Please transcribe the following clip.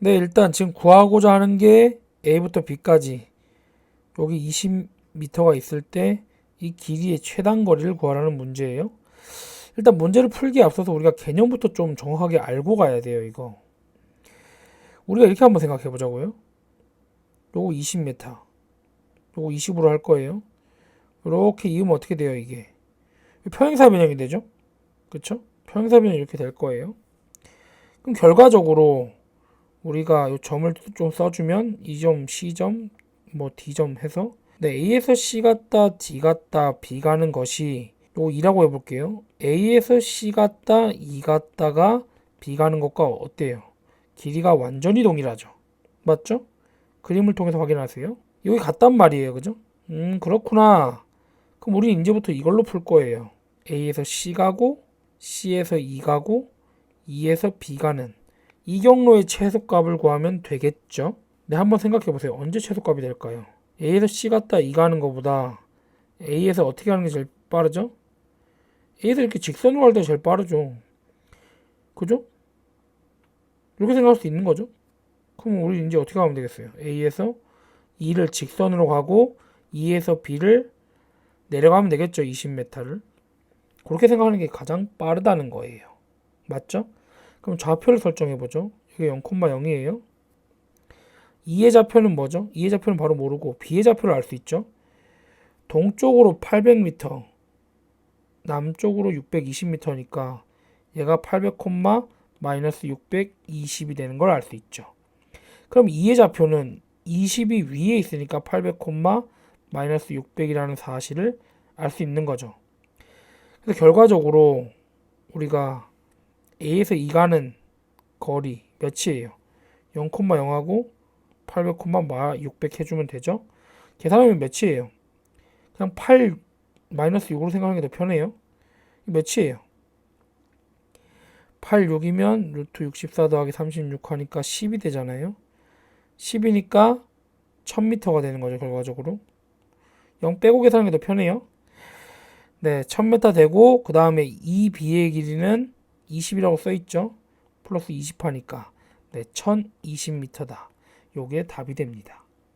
네, 일단 지금 구하고자 하는 게 A부터 B까지 여기 20m가 있을 때 이 길이의 최단 거리를 구하라는 문제예요. 일단 문제를 풀기에 앞서서 우리가 개념부터 좀 정확하게 알고 가야 돼요, 이거. 우리가 이렇게 한번 생각해 보자고요. 요거 20m. 요거 20으로 할 거예요. 이렇게 이으면 어떻게 돼요, 이게? 평행사 변형이 되죠? 그쵸? 평행사 변형이 이렇게 될 거예요. 그럼 결과적으로 우리가 요 점을 좀 써주면 이 점, C점, 뭐 D점 해서 네, A에서 C 갔다 D 갔다 B 가는 것이 요 2라고 해볼게요. A에서 C 갔다 E 갔다가 B 가는 것과 어때요? 길이가 완전히 동일하죠. 맞죠? 그림을 통해서 확인하세요. 여기 같단 말이에요. 그죠? 음, 그렇구나. 그럼 우리 이제부터 이걸로 풀 거예요. A에서 C 가고 C에서 E 가고 E에서 B 가는 이 경로의 최소값을 구하면 되겠죠? 네, 한번 생각해 보세요. 언제 최소값이 될까요? A에서 C 갔다 E 가는 것보다 A에서 어떻게 하는 게 제일 빠르죠? A에서 이렇게 직선으로 갈 때 제일 빠르죠. 그죠? 이렇게 생각할 수 있는 거죠. 그럼 우리 이제 어떻게 하면 되겠어요? A에서 E를 직선으로 가고 E에서 B를 내려가면 되겠죠. 20m를. 그렇게 생각하는 게 가장 빠르다는 거예요. 맞죠? 그럼 좌표를 설정해 보죠. 이게 0,0이에요. 2의 좌표는 뭐죠? 2의 좌표는 바로 모르고 B의 좌표를 알 수 있죠. 동쪽으로 800m, 남쪽으로 620m니까 얘가 800, 마이너스 620이 되는 걸 알 수 있죠. 그럼 2의 좌표는 20이 위에 있으니까 800, 마이너스 600이라는 사실을 알 수 있는 거죠. 그래서 결과적으로 우리가 A에서 E 가는 거리 몇이에요? 0,0하고 800, 600 해주면 되죠? 계산하면 몇이에요? 그냥 8 마이너스 6으로 생각하는 게 더 편해요. 몇이에요? 8, 6이면 루트 64 더하기 36 하니까 10이 되잖아요. 10이니까 1000m가 되는 거죠, 결과적으로. 0 빼고 계산하는 게 더 편해요. 네, 1000m 되고 그 다음에 이 B의 길이는 20이라고 써 있죠. 플러스 20 하니까 네, 1020m다. 요게 답이 됩니다.